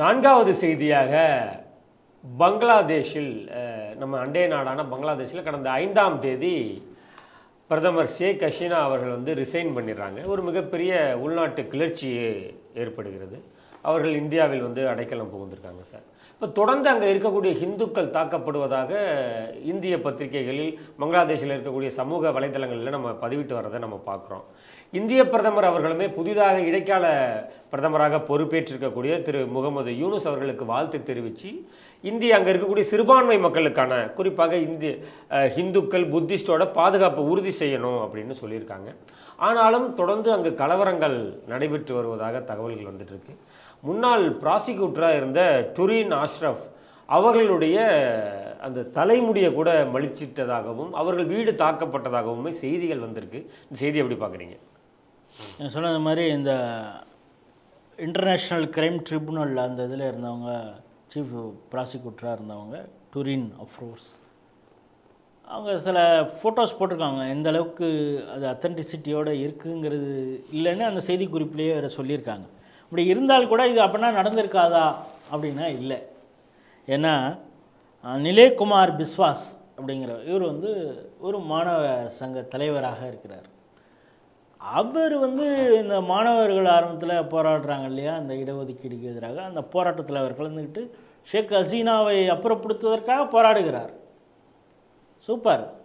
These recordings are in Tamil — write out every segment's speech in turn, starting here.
நான்காவது செய்தியாக பங்களாதேஷில் நம்ம அண்டை நாடான பங்களாதேஷில் கடந்த ஐந்தாம் தேதி பிரதமர் ஷேக் ஹசீனா அவர்கள் வந்து ரிசைன் பண்ணிடுறாங்க. ஒரு மிகப்பெரிய உள்நாட்டு கிளர்ச்சி ஏற்படுகிறது. அவர்கள் இந்தியாவில் வந்து அடைக்கலம் புகுந்திருக்காங்க சார். இப்போ தொடர்ந்து அங்கே இருக்கக்கூடிய ஹிந்துக்கள் தாக்கப்படுவதாக இந்திய பத்திரிகைகளில் பங்களாதேஷில் இருக்கக்கூடிய சமூக வலைதளங்களில் நம்ம பதிவிட்டு வர்றதை நம்ம பார்க்குறோம் இந்திய பிரதமர் அவர்களுமே புதிதாக இடைக்கால பிரதமராக பொறுப்பேற்றிருக்கக்கூடிய திரு. முகமது யூனுஸ் அவர்களுக்கு வாழ்த்து தெரிவித்து இந்திய அங்கே இருக்கக்கூடிய சிறுபான்மை மக்களுக்கான குறிப்பாக இந்திய ஹிந்துக்கள் புத்திஸ்டோட பாதுகாப்பை உறுதி செய்யணும் அப்படின்னு சொல்லியிருக்காங்க. ஆனாலும் தொடர்ந்து அங்கு கலவரங்கள் நடைபெற்று வருவதாக தகவல்கள் வந்துட்டு இருக்கு. முன்னாள் ப்ராசிக்யூட்டராக இருந்த டுரின் அஷ்ரஃப் அவர்களுடைய அந்த தலைமுடியை கூட மலிச்சிட்டதாகவும் அவர்கள் வீடு தாக்கப்பட்டதாகவுமே செய்திகள் வந்திருக்கு. இந்த செய்தி எப்படி பார்க்குறீங்க? நான் சொன்னது மாதிரி இந்த இன்டர்நேஷ்னல் கிரைம் ட்ரிபுனல் அந்த இதில் இருந்தவங்க சீஃப் ப்ராசிக்யூட்டராக இருந்தவங்க டுரின் அஃப்ரோர்ஸ் அவங்க சில ஃபோட்டோஸ் போட்டிருக்காங்க. எந்த அளவுக்கு அது அத்தன்டிசிட்டியோடு இருக்குங்கிறது இல்லைன்னு அந்த செய்தி குறிப்பிலேயே வேறு சொல்லியிருக்காங்க. அப்படி இருந்தால் கூட இது அப்படின்னா நடந்திருக்காதா? அப்படின்னா இல்லை. ஏன்னா நிலேகுமார் பிஸ்வாஸ் அப்படிங்கிற இவர் வந்து ஒரு மாணவ சங்க தலைவராக இருக்கிறார். அவர் வந்து இந்த மாணவர்கள் ஆரம்பத்தில் போராடுறாங்க இல்லையா? அந்த இடஒதுக்கீடுக்கு எதிராக அந்த போராட்டத்தில் அவர் கலந்துக்கிட்டு ஷேக் ஹசீனாவை அப்புறப்படுத்துவதற்காக போராடுகிறார். சூப்பர்.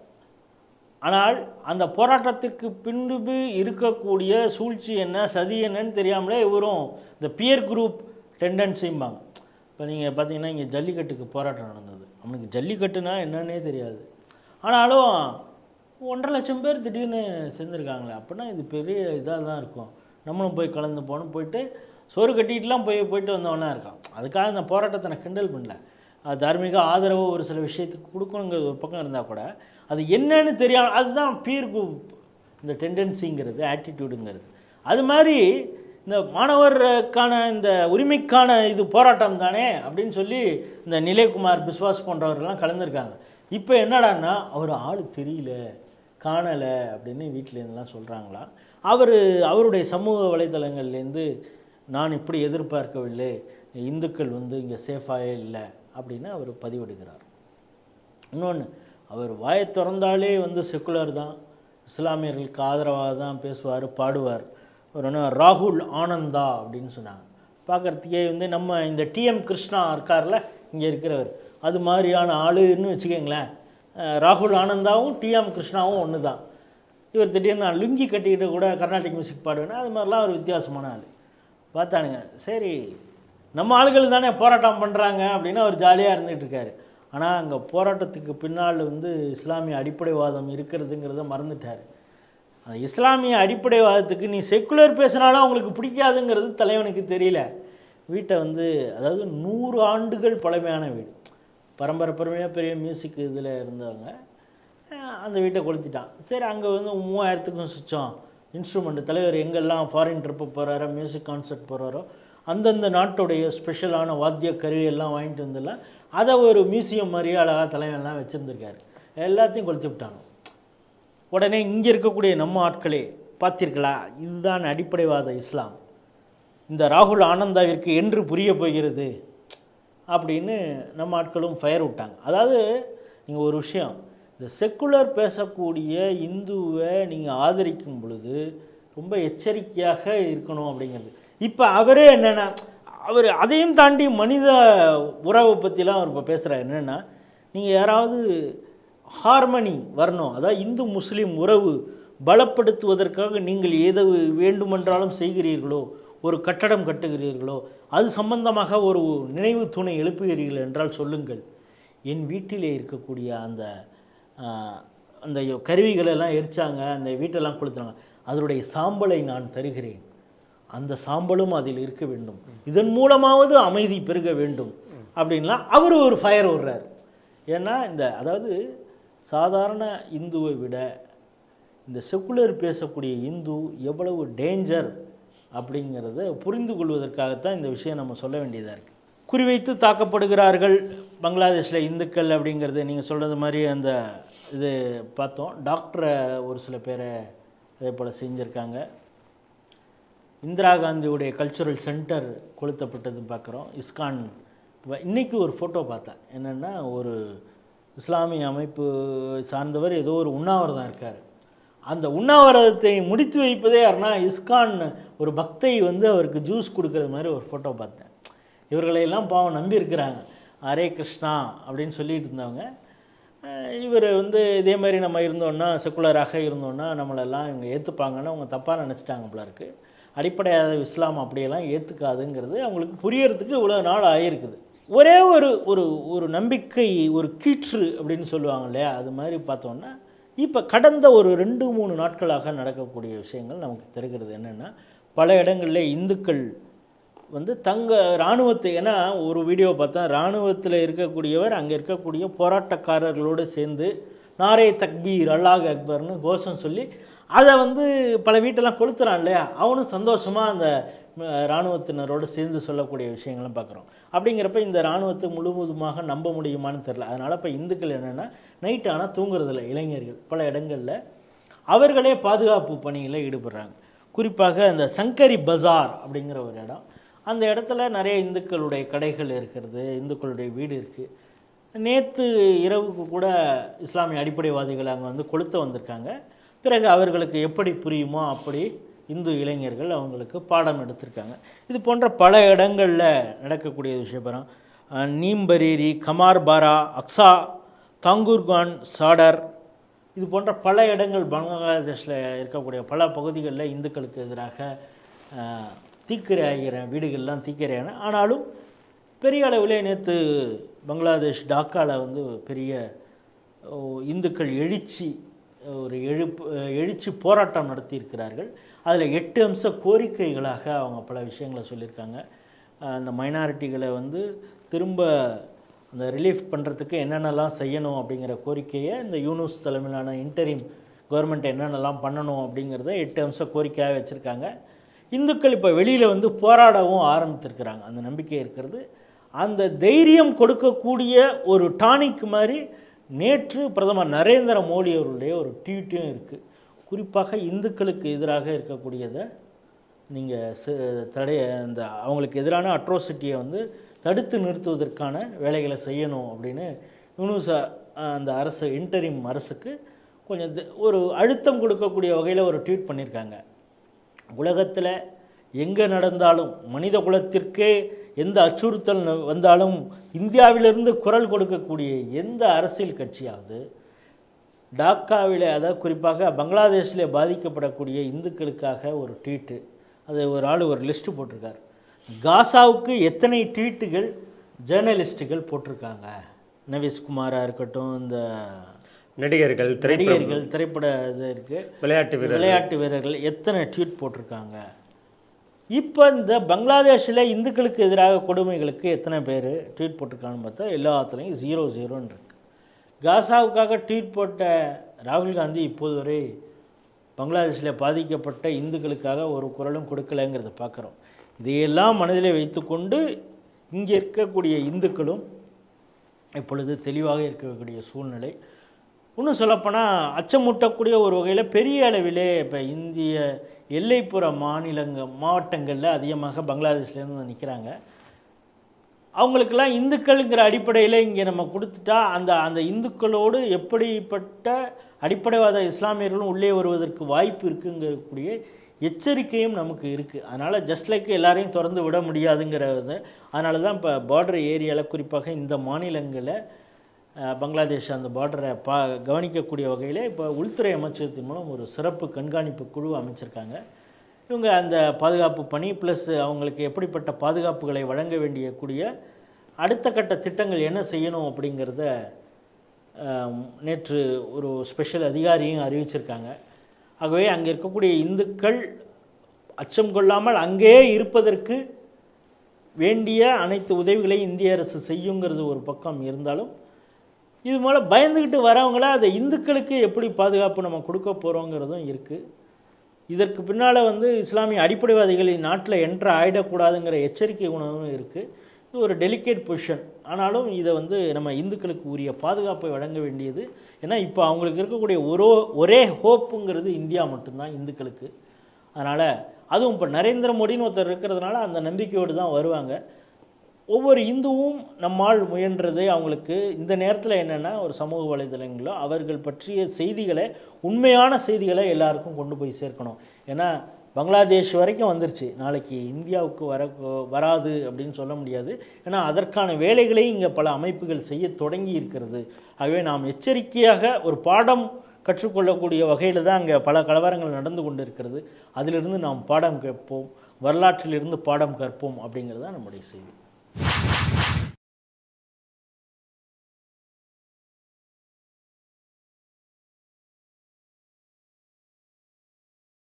ஆனால் அந்த போராட்டத்துக்கு பின்பு இருக்கக்கூடிய சூழ்ச்சி என்ன சதி என்னன்னு தெரியாமலே இவரும் இந்த பியர் குரூப் டெண்டன்சிம்பாங்க இப்போ நீங்கள் பார்த்தீங்கன்னா இங்கே ஜல்லிக்கட்டுக்கு போராட்டம் நடந்தது. அவனுக்கு ஜல்லிக்கட்டுனா என்னன்னே தெரியாது. ஆனாலும் ஒன்றரை லட்சம் பேர் திடீர்னு சேர்ந்துருக்காங்களே அப்படின்னா இது பெரிய இதாக தான் இருக்கும். நம்மளும் போய் கலந்து போகணும் போயிட்டு சோறு கட்டிகிட்டுலாம் போய் போயிட்டு வந்தவனாக இருக்கான். அதுக்காக இந்த போராட்டத்தை நான் கிண்டல் பண்ணல. தார்மீக ஆதரவு ஒரு சில விஷயத்துக்கு கொடுக்கணுங்கிறது ஒரு பக்கம் இருந்தால் கூட அது என்னன்னு தெரியாம அதுதான் பீர் குரூப் இந்த டெண்டன்சிங்கிறது ஆட்டிடியூடுங்கிறது அது மாதிரி இந்த மாணவருக்கான இந்த உரிமைக்கான இது போராட்டம் தானே அப்படின்னு சொல்லி இந்த நிலைக்குமார் பிஸ்வாஸ் போன்றவர்கள்லாம் கலந்துருக்காங்க. இப்போ என்னடான்னா அவர் ஆள் தெரியல காணலை அப்படின்னு வீட்டிலேருந்துலாம் சொல்கிறாங்களா அவர் அவருடைய சமூக வலைதளங்கள்லேருந்து நான் இப்படி எதிர்பார்க்கவில்லை இந்துக்கள் வந்து இங்கே சேஃபாகவே இல்லை அப்படின்னு அவர் பதிவிடுகிறார். இன்னொன்று அவர் வாயை திறந்தாலே வந்து செக்குலர் தான். இஸ்லாமியர்களுக்கு ஆதரவாக தான் பேசுவார் பாடுவார். ஒரு என்ன ராகுல் ஆனந்தா அப்படின்னு சொன்னாங்க. பார்க்குறதுக்கே வந்து நம்ம இந்த டிஎம் கிருஷ்ணா இருக்கார்ல இங்கே இருக்கிறவர். அது மாதிரியான ஆளுன்னு வச்சுக்கோங்களேன். ராகுல் ஆனந்தாவும் டிஎம் கிருஷ்ணாவும் ஒன்று தான். இவர் திடீர்னு நான் லுங்கி கட்டிக்கிட்டு கூட கர்நாடிக் மியூசிக் பாடுவேன்னா அது மாதிரிலாம் ஒரு வித்தியாசமான ஆள். பார்த்தானுங்க சரி நம்ம ஆளுகள் தானே போராட்டம் பண்ணுறாங்க அப்படின்னு அவர் ஜாலியாக இருந்துகிட்டு இருக்காரு. ஆனால் அங்கே போராட்டத்துக்கு பின்னால் வந்து இஸ்லாமிய அடிப்படைவாதம் இருக்கிறதுங்கிறத மறந்துட்டார். அந்த இஸ்லாமிய அடிப்படைவாதத்துக்கு நீ செக்குலர் பேசினாலும் அவங்களுக்கு பிடிக்காதுங்கிறது தலைவனுக்கு தெரியல. வீட்டை வந்து அதாவது நூறு ஆண்டுகள் பழமையான வீடு. பரம்பரை பரம்பரையாக பெரிய மியூசிக் இதில் இருந்தவங்க அந்த வீட்டை கொளுத்திட்டான். சரி அங்கே வந்து மூவாயிரத்துக்கும் சுச்சம். இன்ஸ்ட்ருமெண்ட் தலைவர் எங்கெல்லாம் ஃபாரின் ட்ரிப்பு போகிறாரோ மியூசிக் கான்சர்ட் போகிறாரோ அந்தந்த நாட்டுடைய ஸ்பெஷலான வாத்திய கருவியெல்லாம் வாங்கிட்டு வந்துடலாம் அதை ஒரு மியூசியம் மாதிரியே அழகாக தலைவன்லாம் வச்சுருந்துருக்காரு. எல்லாத்தையும் கொளுத்து விட்டாங்க. உடனே இங்கே இருக்கக்கூடிய நம்ம ஆட்களே பார்த்தீர்களா இதுதான் அடிப்படைவாத இஸ்லாம். இந்த ராகுல் ஆனந்தாவிற்கு என்று புரிய போகிறது. அப்படின்னு நம்ம ஆட்களும் ஃபயர் விட்டாங்க. அதாவது நீங்கள் ஒரு விஷயம். இந்த செக்குலர் பேசக்கூடிய இந்துவை நீங்கள் ஆதரிக்கும் பொழுது ரொம்ப எச்சரிக்கையாக இருக்கணும் அப்படிங்கிறது. இப்போ அவரே என்னென்னா அவர் அதையும் தாண்டி மனித உறவை பற்றிலாம் அவர் இப்போ பேசுகிறார் என்னென்னா நீங்கள் யாராவது ஹார்மனி வரணும் அதாவது இந்து முஸ்லீம் உறவு பலப்படுத்துவதற்காக நீங்கள் ஏதோ வேண்டுமென்றாலும் செய்கிறீர்களோ ஒரு கட்டடம் கட்டுகிறீர்களோ அது சம்பந்தமாக ஒரு நினைவு துணை எழுப்புகிறீர்கள் என்றால் சொல்லுங்கள். என் வீட்டிலே இருக்கக்கூடிய அந்த அந்த கருவிகளெல்லாம் எரிச்சாங்க அந்த வீட்டெல்லாம் கொளுத்துறாங்க அதனுடைய சாம்பலை நான் தருகிறேன். அந்த சாம்பலும் அதில் இருக்க வேண்டும். இதன் மூலமாவது அமைதி பெருக வேண்டும். அப்படின்லாம் அவர் ஒரு ஃபயர் விடுறார் ஏன்னா இந்த அதாவது சாதாரண இந்துவை விட இந்த செக்குலர் பேசக்கூடிய இந்து எவ்வளவு டேஞ்சர் அப்படிங்கிறத புரிந்து கொள்வதற்காகத்தான் இந்த விஷயம் நம்ம சொல்ல வேண்டியதாக இருக்குது குறிவைத்து தாக்கப்படுகிறார்கள் பங்களாதேஷில் இந்துக்கள் அப்படிங்கிறது. நீங்கள் சொல்கிறது மாதிரி அந்த இது பார்த்தோம். டாக்டரை ஒரு சில பேரை அதே போல் செஞ்சுருக்காங்க. இந்திரா காந்தியுடைய கல்ச்சுரல் சென்டர் கொளுத்தப்பட்டது பார்க்குறோம். இஸ்கான் இப்ப ஒரு ஃபோட்டோ பார்த்தேன். என்னென்னா ஒரு இஸ்லாமிய அமைப்பு சார்ந்தவர் ஏதோ ஒரு உண்ணாவிரதம் இருக்கார். அந்த உண்ணாவிரதத்தை முடித்து வைப்பதே யாருன்னா இஸ்கான் ஒரு பக்தை வந்து அவருக்கு ஜூஸ் கொடுக்குற மாதிரி ஒரு ஃபோட்டோ பார்த்தேன். இவர்களையெல்லாம் பாவம் நம்பி இருக்கிறாங்க. ஹரே கிருஷ்ணா அப்படின்னு சொல்லிட்டு இருந்தவங்க. இவர் வந்து இதே மாதிரி நம்ம இருந்தோன்னா செக்குலராக இருந்தோன்னா நம்மளெல்லாம் இவங்க ஏற்றுப்பாங்கன்னு அவங்க தப்பாக நினச்சிட்டாங்க போல இருக்குது அடிப்படையாத இஸ்லாம் அப்படியெல்லாம் ஏற்றுக்காதுங்கிறது அவங்களுக்கு புரியறதுக்கு இவ்வளோ நாள் ஆகிருக்குது ஒரே ஒரு ஒரு ஒரு நம்பிக்கை ஒரு கீற்று அப்படின்னு சொல்லுவாங்க இல்லையா? அது மாதிரி பார்த்தோன்னா இப்போ கடந்த ஒரு ரெண்டு மூணு நாட்களாக நடக்கக்கூடிய விஷயங்கள் நமக்கு தெரிகிறது என்னென்னா பல இடங்களில் இந்துக்கள் வந்து தங்க இராணுவத்தை ஏன்னா ஒரு வீடியோ பார்த்தா இராணுவத்தில் இருக்கக்கூடியவர் அங்கே இருக்கக்கூடிய போராட்டக்காரர்களோடு சேர்ந்து நாரே தக்பீர் அல்லாஹ் அக்பர்னு கோஷம் சொல்லி அதை வந்து பல வீட்டெல்லாம் கொளுத்துறான் இல்லையா? அவனும் சந்தோஷமாக அந்த இராணுவத்தினரோடு சேர்ந்து சொல்லக்கூடிய விஷயங்களும் பார்க்குறோம். அப்படிங்கிறப்ப இந்த இராணுவத்தை முழுவதுமாக நம்ப முடியுமான்னு தெரில அதனால் இப்போ இந்துக்கள் என்னென்னா நைட் ஆனால் தூங்குறதில்ல இளைஞர்கள். பல இடங்களில் அவர்களே பாதுகாப்பு பணியில் ஈடுபடுறாங்க. குறிப்பாக அந்த சங்கரி பஜார் அப்படிங்கிற ஒரு இடம். அந்த இடத்துல நிறைய இந்துக்களுடைய கடைகள் இருக்கிறது இந்துக்களுடைய வீடு இருக்குது நேற்று இரவுக்கு கூட இஸ்லாமிய அடிப்படைவாதிகள் அங்கே வந்து கொளுத்த வந்திருக்காங்க. பிறகு அவர்களுக்கு எப்படி புரியுமோ அப்படி இந்து இளைஞர்கள் அவங்களுக்கு பாடம் எடுத்திருக்காங்க. இது போன்ற பல இடங்களில் நடக்கக்கூடிய விஷயம் நீம்பரீரி கமார்பாரா அக்ஸா தாங்கூர்கான் சாடர் இது போன்ற பல இடங்கள் பங்களாதேஷில் இருக்கக்கூடிய பல பகுதிகளில் இந்துக்களுக்கு எதிராக தீக்கிரையாகிற வீடுகள்லாம் தீக்கிரையான. ஆனாலும் பெரிய அளவிலே நேற்று பங்களாதேஷ் டாக்காவில் வந்து பெரிய இந்துக்கள் எழுச்சி ஒரு எழுப்பு எழுச்சி போராட்டம் நடத்தியிருக்கிறார்கள். அதில் எட்டு அம்ச கோரிக்கைகளாக அவங்க பல விஷயங்களை சொல்லியிருக்காங்க. அந்த மைனாரிட்டிகளை வந்து திரும்ப அந்த ரிலீஃப் பண்ணுறதுக்கு என்னென்னலாம் செய்யணும் அப்படிங்கிற கோரிக்கையை இந்த யூனூஸ் தலைமையிலான இன்டரிம் கவர்மெண்ட் என்னென்னலாம் பண்ணணும் அப்படிங்கிறத எட்டு அம்ச கோரிக்கையாக வச்சுருக்காங்க. இந்துக்கள் இப்போ வெளியில் வந்து போராடவும் ஆரம்பித்திருக்கிறாங்க. அந்த நம்பிக்கை இருக்கிறது. அந்த தைரியம் கொடுக்கக்கூடிய ஒரு டானிக் மாதிரி நேற்று பிரதமர் நரேந்திர மோடி அவருடைய ஒரு ட்வீட்டும் இருக்குது குறிப்பாக இந்துக்களுக்கு எதிராக இருக்கக்கூடியதை நீங்கள் தடைய அந்த அவங்களுக்கு எதிரான அட்ரோசிட்டியை வந்து தடுத்து நிறுத்துவதற்கான வேலைகளை செய்யணும் அப்படின்னு யூனுசா அந்த அரசு இன்டரிம் அரசுக்கு கொஞ்சம் ஒரு அழுத்தம் கொடுக்கக்கூடிய வகையில் ஒரு ட்வீட் பண்ணியிருக்காங்க. உலகத்தில் எங்கே நடந்தாலும் மனித குலத்திற்கே எந்த அச்சுறுத்தல் வந்தாலும் இந்தியாவிலிருந்து குரல் கொடுக்கக்கூடிய எந்த அரசியல் கட்சியாவது டாக்காவில் அதாவது குறிப்பாக பங்களாதேஷில் பாதிக்கப்படக்கூடிய இந்துக்களுக்காக ஒரு ட்வீட்டு அது ஒரு ஆள் ஒரு லிஸ்ட்டு போட்டிருக்கார். காசாவுக்கு எத்தனை ட்வீட்டுகள் ஜேர்னலிஸ்ட்டுகள் போட்டிருக்காங்க? நவீஸ்குமாராக இருக்கட்டும் இந்த நடிகர்கள் நடிகர்கள் திரைப்பட இது இருக்குது விளையாட்டு வீரர் விளையாட்டு வீரர்கள் எத்தனை ட்வீட் போட்டிருக்காங்க? இப்போ இந்த பங்களாதேஷில் இந்துக்களுக்கு எதிராக கொடுமைகளுக்கு எத்தனை பேர் ட்வீட் போட்டிருக்காங்கன்னு பார்த்தா எல்லாத்துலேயும் ஜீரோ ஜீரோன்னு இருக்கு. காசாவுக்காக ட்வீட் போட்ட ராகுல் காந்தி இப்போது வரை பங்களாதேஷில் பாதிக்கப்பட்ட இந்துக்களுக்காக ஒரு குரலும் கொடுக்கலைங்கிறத பார்க்குறோம். இதையெல்லாம் மனதில் வைத்துக்கொண்டு இங்கே இருக்கக்கூடிய இந்துக்களும் இப்பொழுது தெளிவாக இருக்கக்கூடிய சூழ்நிலை. இன்னும் சொல்லப்போனால் அச்சமூட்டக்கூடிய ஒரு வகையில் பெரிய அளவிலே இப்போ இந்திய எல்லைப்புற மாநிலங்க மாவட்டங்களில் அதிகமாக பங்களாதேஷ்லேருந்து நிற்கிறாங்க அவங்களுக்கெல்லாம் இந்துக்கள்ங்கிற அடிப்படையில் இங்கே நம்ம கொடுத்துட்டா அந்த அந்த இந்துக்களோடு எப்படிப்பட்ட அடிப்படைவாத இஸ்லாமியர்களும் உள்ளே வருவதற்கு வாய்ப்பு இருக்குங்கக்கூடிய எச்சரிக்கையும் நமக்கு இருக்குது அதனால் ஜஸ்ட் லைக் எல்லாரையும் திறந்து விட முடியாதுங்கிறது அதனால தான் இப்போ பார்டர் ஏரியாவில் குறிப்பாக இந்த மாநிலங்களில் பங்களாதேஷ் அந்த பார்டரை பா கவனிக்கக்கூடிய வகையில் இப்போ உள்துறை அமைச்சகத்தின் மூலம் ஒரு சிறப்பு கண்காணிப்பு குழு அமைச்சிருக்காங்க. இவங்க அந்த பாதுகாப்பு பணி ப்ளஸ் அவங்களுக்கு எப்படிப்பட்ட பாதுகாப்புகளை வழங்க வேண்டிய கூடிய அடுத்த கட்ட திட்டங்கள் என்ன செய்யணும் அப்படிங்கிறத நேற்று ஒரு ஸ்பெஷல் அதிகாரியும் அறிவிச்சிருக்காங்க. ஆகவே அங்கே இருக்கக்கூடிய இந்துக்கள் அச்சம் கொள்ளாமல் அங்கேயே இருப்பதற்கு வேண்டிய அனைத்து உதவிகளையும் இந்திய அரசு செய்யுங்கிறது ஒரு பக்கம் இருந்தாலும் இது மூல பயந்துக்கிட்டு வரவங்கள அதை இந்துக்களுக்கு எப்படி பாதுகாப்பு நம்ம கொடுக்க போகிறோங்கிறதும் இருக்குது இதற்கு பின்னால் வந்து இஸ்லாமிய அடிப்படைவாதிகள் நாட்டில் என்ட்ரு ஆகிடக்கூடாதுங்கிற எச்சரிக்கை உணவும் இருக்குது இது ஒரு டெலிகேட் பொசிஷன் ஆனாலும் இதை வந்து நம்ம இந்துக்களுக்கு உரிய பாதுகாப்பை வழங்க வேண்டியது. ஏன்னா இப்போ அவங்களுக்கு இருக்கக்கூடிய ஒரு ஒரே ஹோப்புங்கிறது இந்தியா மட்டும்தான் இந்துக்களுக்கு. அதனால் அதுவும் இப்போ நரேந்திர மோடின்னு ஒருத்தர் இருக்கிறதுனால அந்த நம்பிக்கையோடு தான் வருவாங்க. ஒவ்வொரு இந்துவும் நம்மால் முயன்றது அவங்களுக்கு இந்த நேரத்தில் என்னென்னா ஒரு சமூக வலைதளங்களோ அவர்கள் பற்றிய செய்திகளை உண்மையான செய்திகளை எல்லாருக்கும் கொண்டு போய் சேர்க்கணும். ஏன்னா பங்களாதேஷ் வரைக்கும் வந்துருச்சு. நாளைக்கு இந்தியாவுக்கு வர வராது அப்படின்னு சொல்ல முடியாது. ஏன்னா அதற்கான வேலைகளை இங்கே பல அமைப்புகள் செய்ய தொடங்கி இருக்கிறது. ஆகவே நாம் எச்சரிக்கையாக ஒரு பாடம் கற்றுக்கொள்ளக்கூடிய வகையில் தான் அங்கே பல கலவரங்கள் நடந்து கொண்டு இருக்கிறது அதிலிருந்து நாம் பாடம் கேட்போம் வரலாற்றிலிருந்து பாடம் கற்போம் அப்படிங்கிறது தான் நம்முடைய செய்தி.